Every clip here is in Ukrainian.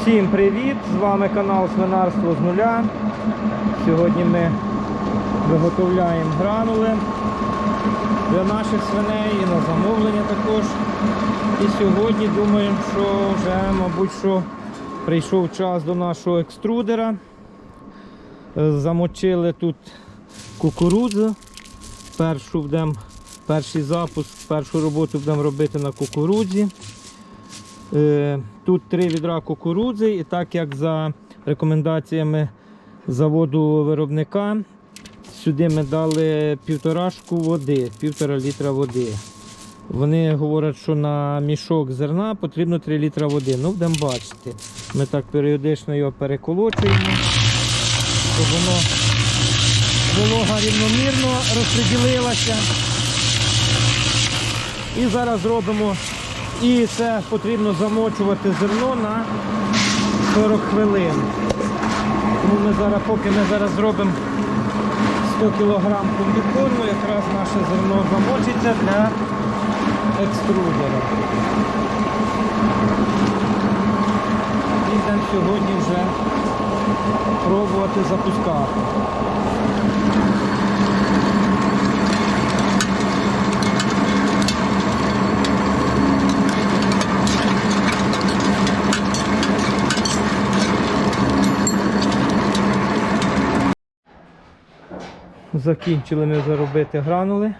Всім привіт! З вами канал Свинарство з нуля. Сьогодні ми виготовляємо гранули для наших свиней і на замовлення також. І сьогодні думаємо, що вже, мабуть, що прийшов час до нашого екструдера. Е, Замочили тут кукурудзу. Першу будемо, перший запуск, першу роботу будемо робити на кукурудзі. Тут три відра кукурудзи, і так як за рекомендаціями заводу виробника, сюди ми дали півторашку води, півтора літра води. Вони говорять, що на мішок зерна потрібно 3 літра води. Ну, будемо бачити. Ми так періодично його переколочуємо, щоб воно волога рівномірно розподілилася. І зараз зробимо і це потрібно замочувати зерно на 40 хвилин. Тому ми зараз, поки ми зараз зробимо 100 кг комбікорну, якраз наше зерно замочиться для екструдера. І будемо сьогодні вже пробувати запускати. Закінчили ми вже робити гранули.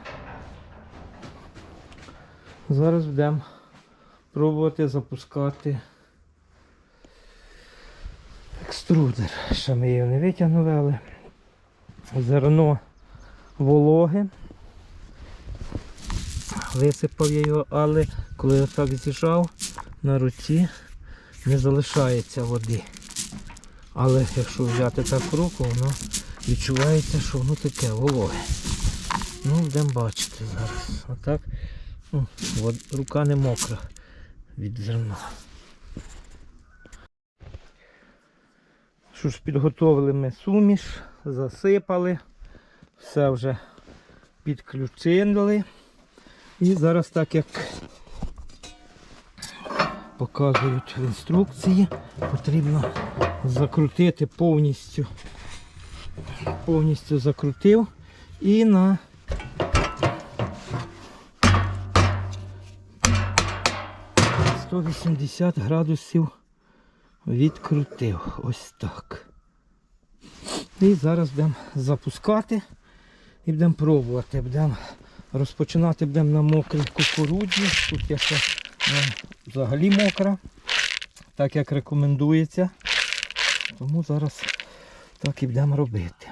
Зараз будемо пробувати запускати екструдер. Ще ми його не витягнули, але зерно вологе. Висипав я його, але коли я так зіжав на руці, не залишається води. Але якщо взяти так руку, воно відчувається, що воно таке вологе. Ну, будемо бачити зараз. Отак. Ну, рука не мокра від зерна. Що ж, підготовили ми суміш, засипали, все вже підключили. І зараз так як показують в інструкції, потрібно закрутити повністю. Повністю закрутив і на «180 градусів відкрутив. Ось так. І зараз будемо запускати і будемо пробувати. Будемо розпочинати будемо на мокрій кукурудзі. Тут яка взагалі мокра, так як рекомендується. Тому зараз так і будемо робити.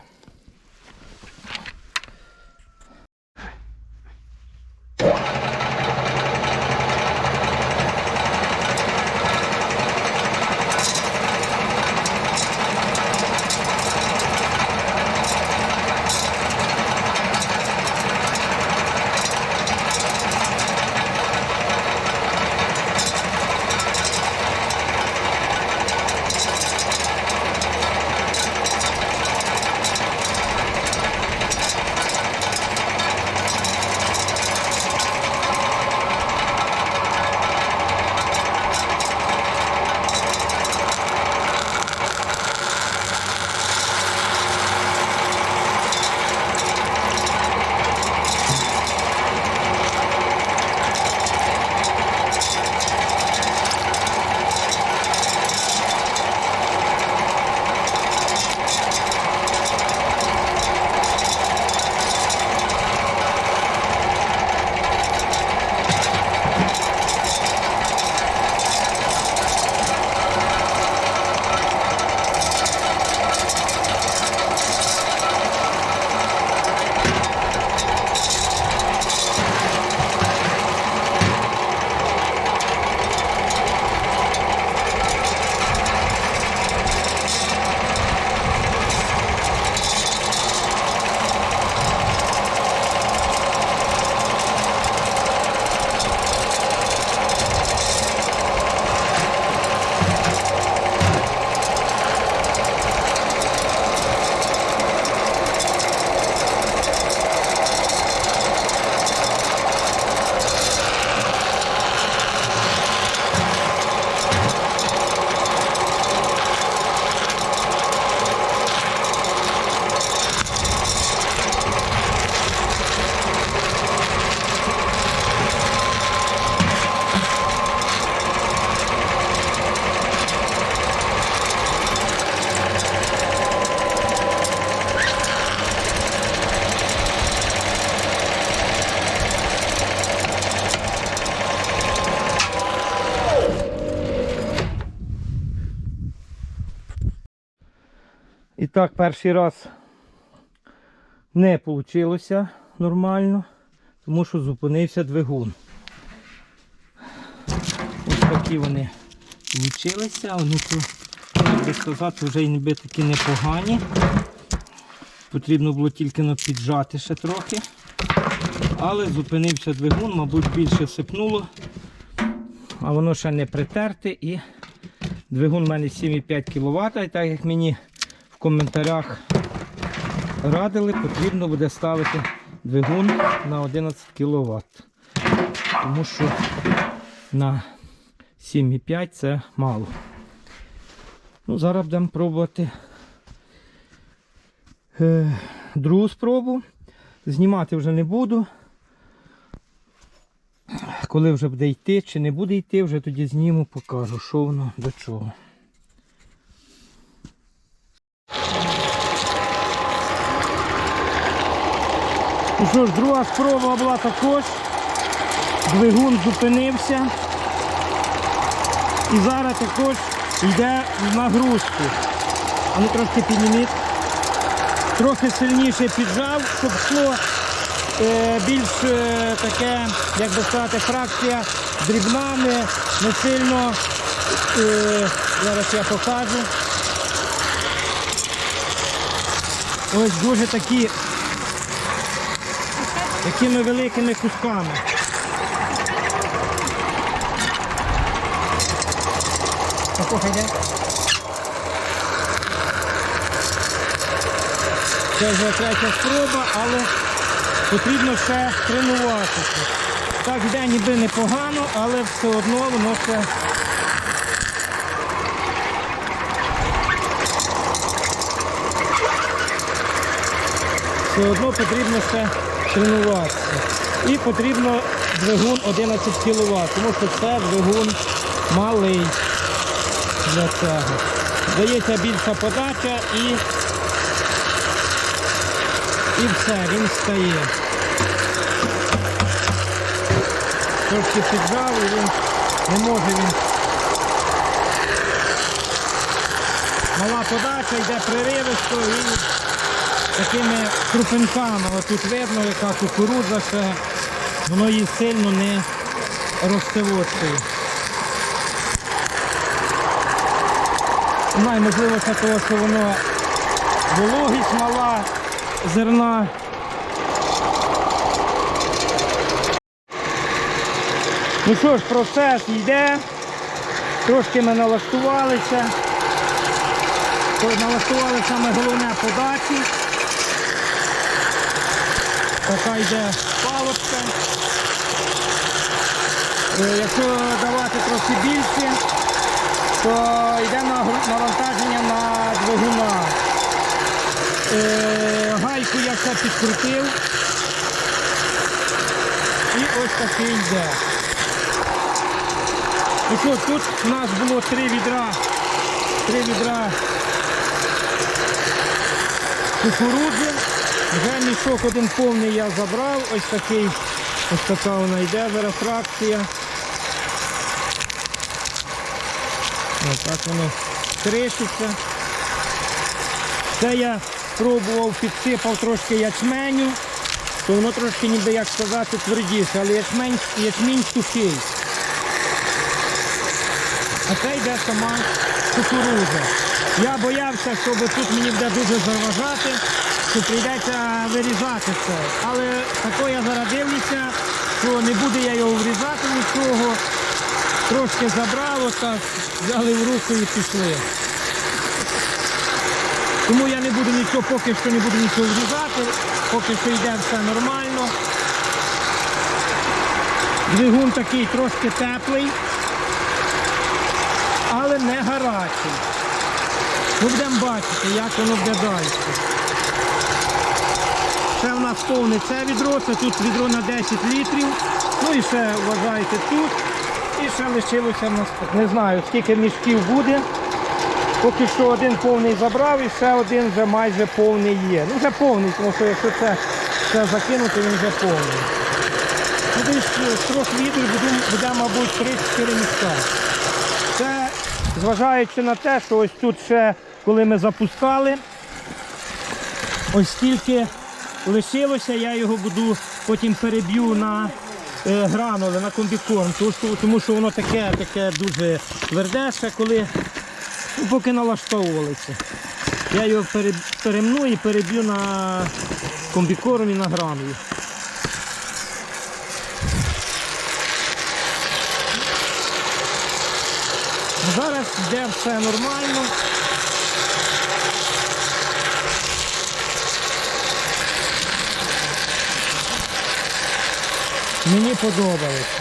Так, перший раз не вийшло нормально, тому що зупинився двигун. Ось такі вони вийшлися. Вони би сказати, вже ніби такі непогані. Потрібно було тільки піджати ще трохи. Але зупинився двигун, мабуть, більше сипнуло, а воно ще не притерте і двигун у мене 7,5 кВт. І так як мені в коментарях радили, потрібно буде ставити двигун на 11 кВт. Тому що на 7,5 це мало. Ну, зараз будемо пробувати е, другу спробу. Знімати вже не буду. Коли вже буде йти чи не буде йти, вже тоді зніму, покажу, що воно до чого. Що ж, друга спроба була також. Двигун зупинився. І зараз також йде в нагрузку. А ну трошки підніміть. Трохи сильніше піджав, щоб йшло е, більш е, таке, як би сказати, фракція дрібна, не, не сильно. Е, зараз я покажу. Ось дуже такі такими великими кусками. Це вже третя спроба, але потрібно ще тренуватися. Так йде ніби непогано, але все одно воно ще все одно потрібно ще тренуватися. І потрібно двигун 11 кВт, тому що це двигун малий для цього. Дається більша подача і, і все, він стає. Трошки піджав і він не може він. Мала подача, йде приривисто і такими крупинками. Отут видно, яка кукурудза ще, воно її сильно не розсивочує. Знаю, можливо, це того, що воно вологість мала зерна. Ну що ж, процес йде. Трошки ми налаштувалися. То Налаштували саме головне подачі. Така йде палочка. Якщо давати трохи більше, то йде на- навантаження на двигуна. Е, Гайку я все підкрутив. І ось такий йде. Ну що, тут у нас було три відра. Три відра кукурудзи. Вже мішок один повний я забрав. Ось такий, ось така вона йде зараз. Ось так воно кришиться. Це я пробував, підсипав трошки ячменю, то воно трошки ніби як сказати твердіше, але ячмень, ячмінь сухий. А це йде сама кукурудза. Я боявся, що тут мені буде дуже заважати, що прийдеться вирізати це. Але тако я зараз дивлюся, що не буду я його врізати нічого. Трошки забрав, отак, взяли в руку і пішли. Тому я не буду нічого, поки що не буду нічого врізати, поки що йде все нормально. Двигун такий трошки теплий, але не гарячий. Ми будемо бачити, як воно буде далі. Ще в нас повне це відро, це тут відро на 10 літрів. Ну і ще вважайте тут. І ще лишилося в нас. Не знаю, скільки мішків буде. Поки що один повний забрав і ще один вже майже повний є. Ну вже повний, тому що якщо це все закинути, він вже повний. Ну, десь трьох літрів буде, мабуть, 3-4 мішка. Це зважаючи на те, що ось тут ще, коли ми запускали, Ось стільки лишилося, я його буду потім переб'ю на е, гранули, на комбікорм, тому що, воно таке, таке дуже тверде, коли поки налаштовувалися. Я його перемну і переб'ю на комбікорм і на гранули. Зараз йде все нормально. Мені подобається.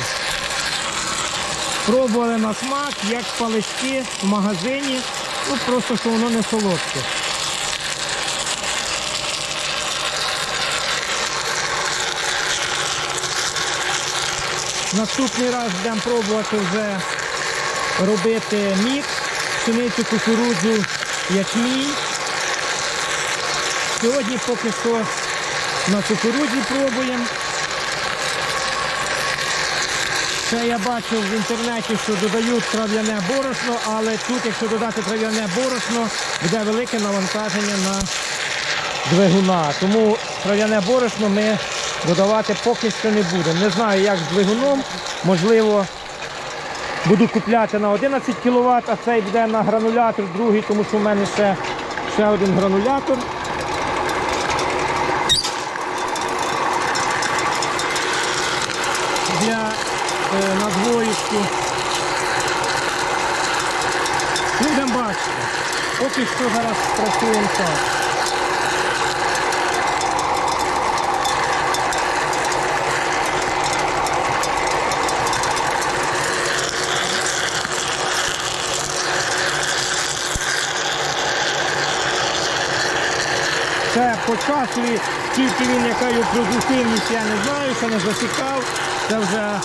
Пробували на смак, як палички в магазині, ну просто що воно не солодке. Наступний раз будемо пробувати вже робити мікс, пшеницю, кукурудзу, ячмінь. Сьогодні поки що на кукурудзі пробуємо. Ще я бачив в інтернеті, що додають трав'яне борошно, але тут, якщо додати трав'яне борошно, буде велике навантаження на двигуна. Тому трав'яне борошно ми додавати поки що не будемо. Не знаю, як з двигуном. Можливо, буду купляти на 11 кВт, а цей буде на гранулятор другий, тому що в мене ще, ще один гранулятор. Для е, двоєчку. Будемо бачити. Поки що зараз працюємо так. Це по скільки він, яка його продуктивність, я не знаю, ще не засікав. Це вже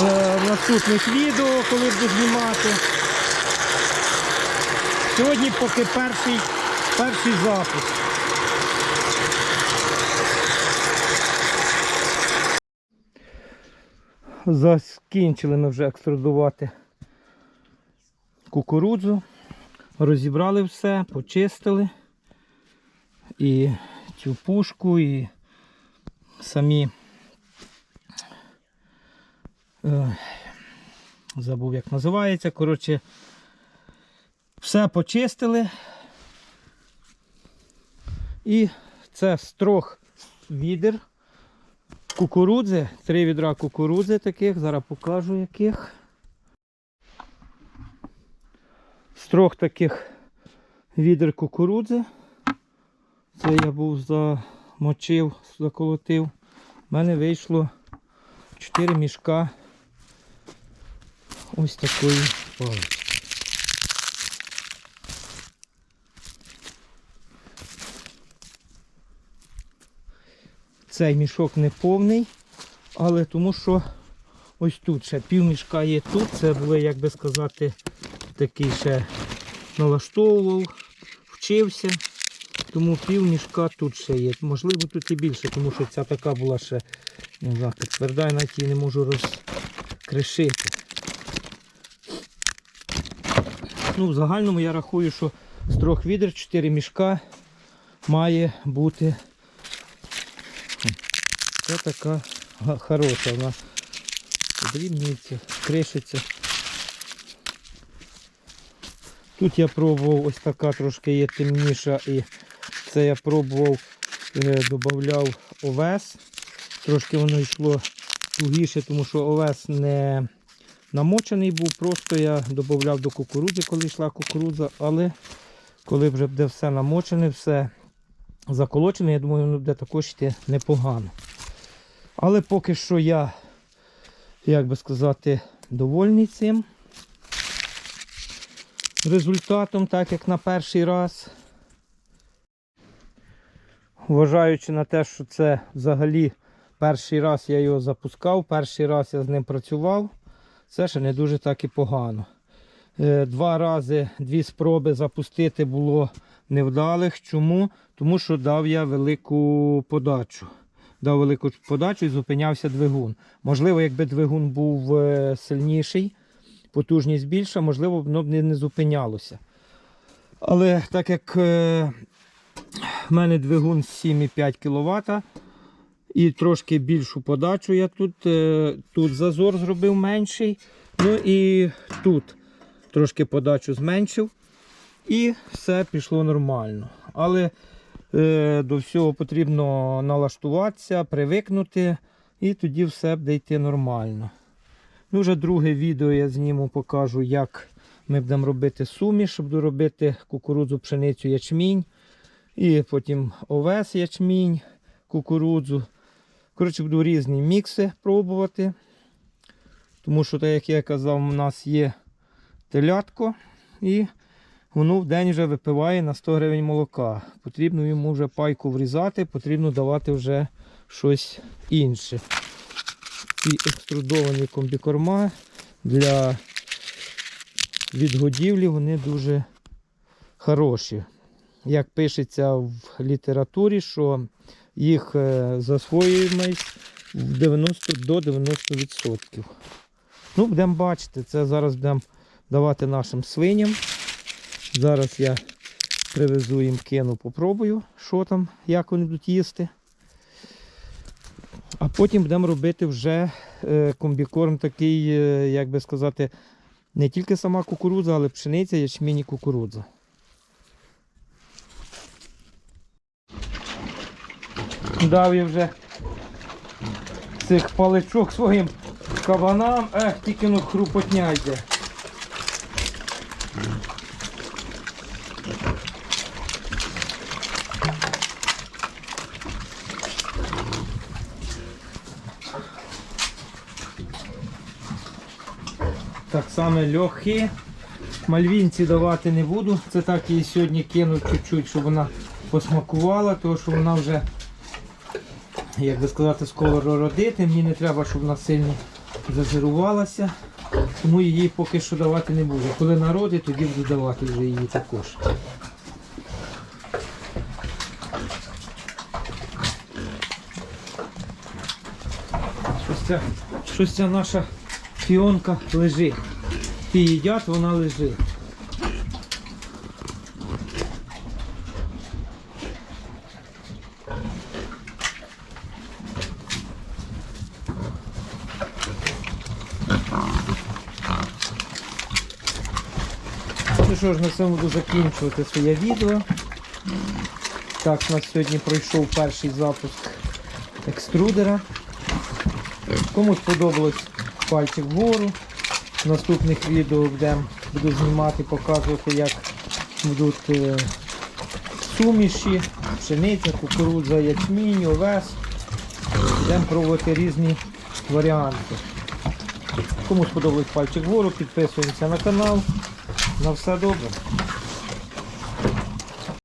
в наступних відео, коли буду знімати. Сьогодні поки перший, перший запуск. Закінчили ми вже екструдувати кукурудзу. Розібрали все, почистили і цю пушку, і самі е, забув, як називається. Коротше, все почистили. І це з трьох відер кукурудзи, три відра кукурудзи таких, зараз покажу яких. З трьох таких відер кукурудзи. Це я був замочив, заколотив. У мене вийшло 4 мішка ось такої палички. Цей мішок не повний, але тому що ось тут ще пів мішка є тут. Це були, як би сказати, такий ще налаштовував, вчився. Тому пів мішка тут ще є. Можливо, тут і більше, тому що ця така була ще не знаю, так тверда, я навіть її не можу розкришити. Ну, в загальному я рахую, що з трьох відер 4 мішка має бути. Це така хороша, вона подрібнюється, кришиться. Тут я пробував ось така трошки є темніша і це я пробував, е, додавав овес. Трошки воно йшло тугіше, тому що овес не намочений був, просто я додавав до кукурудзи, коли йшла кукурудза, але коли вже буде все намочене, все заколочене, я думаю, воно буде також йти непогано. Але поки що я, як би сказати, довольний цим результатом, так як на перший раз. Вважаючи на те, що це взагалі перший раз я його запускав, перший раз я з ним працював, це ще не дуже так і погано. Е, Два рази, дві спроби запустити було невдалих. Чому? Тому що дав я велику подачу. Дав велику подачу і зупинявся двигун. Можливо, якби двигун був е, сильніший, потужність більша, можливо, воно б не, зупинялося. Але так як е, в мене двигун 7,5 кВт. І трошки більшу подачу я тут. е, Тут зазор зробив менший. Ну і тут трошки подачу зменшив. І все пішло нормально. Але е, до всього потрібно налаштуватися, привикнути, і тоді все буде йти нормально. Ну, вже друге відео я зніму, покажу, як ми будемо робити суміш, буду робити кукурудзу, пшеницю, ячмінь. І потім овес, ячмінь, кукурудзу. Коротше, буду різні мікси пробувати. Тому що, так як я казав, у нас є телятко. І воно в день вже випиває на 100 гривень молока. Потрібно йому вже пайку врізати, потрібно давати вже щось інше. Ці екструдовані комбікорма для відгодівлі вони дуже хороші. Як пишеться в літературі, що їх е, засвоюємость в 90 до 90%. Ну, будемо бачити, це зараз будемо давати нашим свиням. Зараз я привезу їм кину, попробую, що там, як вони будуть їсти. А потім будемо робити вже е, комбікорм такий, е, як би сказати, не тільки сама кукурудза, але пшениця, ячмінь і кукурудза. Дав я вже цих паличок своїм кабанам, ех, тільки ну хрупотня йде. Так само льохи. Мальвінці давати не буду. Це так її сьогодні кину чуть-чуть, щоб вона посмакувала, тому що вона вже, як би сказати, скоро родити. Мені не треба, щоб вона сильно зажирувалася. Тому її поки що давати не буду. Коли народить, тоді буду давати вже її також. Щось ця, щось ця наша фіонка лежить. Ті їдять, вона лежить. Що ж, на цьому буду закінчувати своє відео. Так, у нас сьогодні пройшов перший запуск екструдера. Кому сподобалось пальчик вгору. В наступних відео будем, буду знімати, показувати, як будуть е, суміші, пшениця, кукурудза, ячмінь, овес. Будемо пробувати різні варіанти. Кому сподобалось пальчик вгору, підписуємося на канал. На все добре.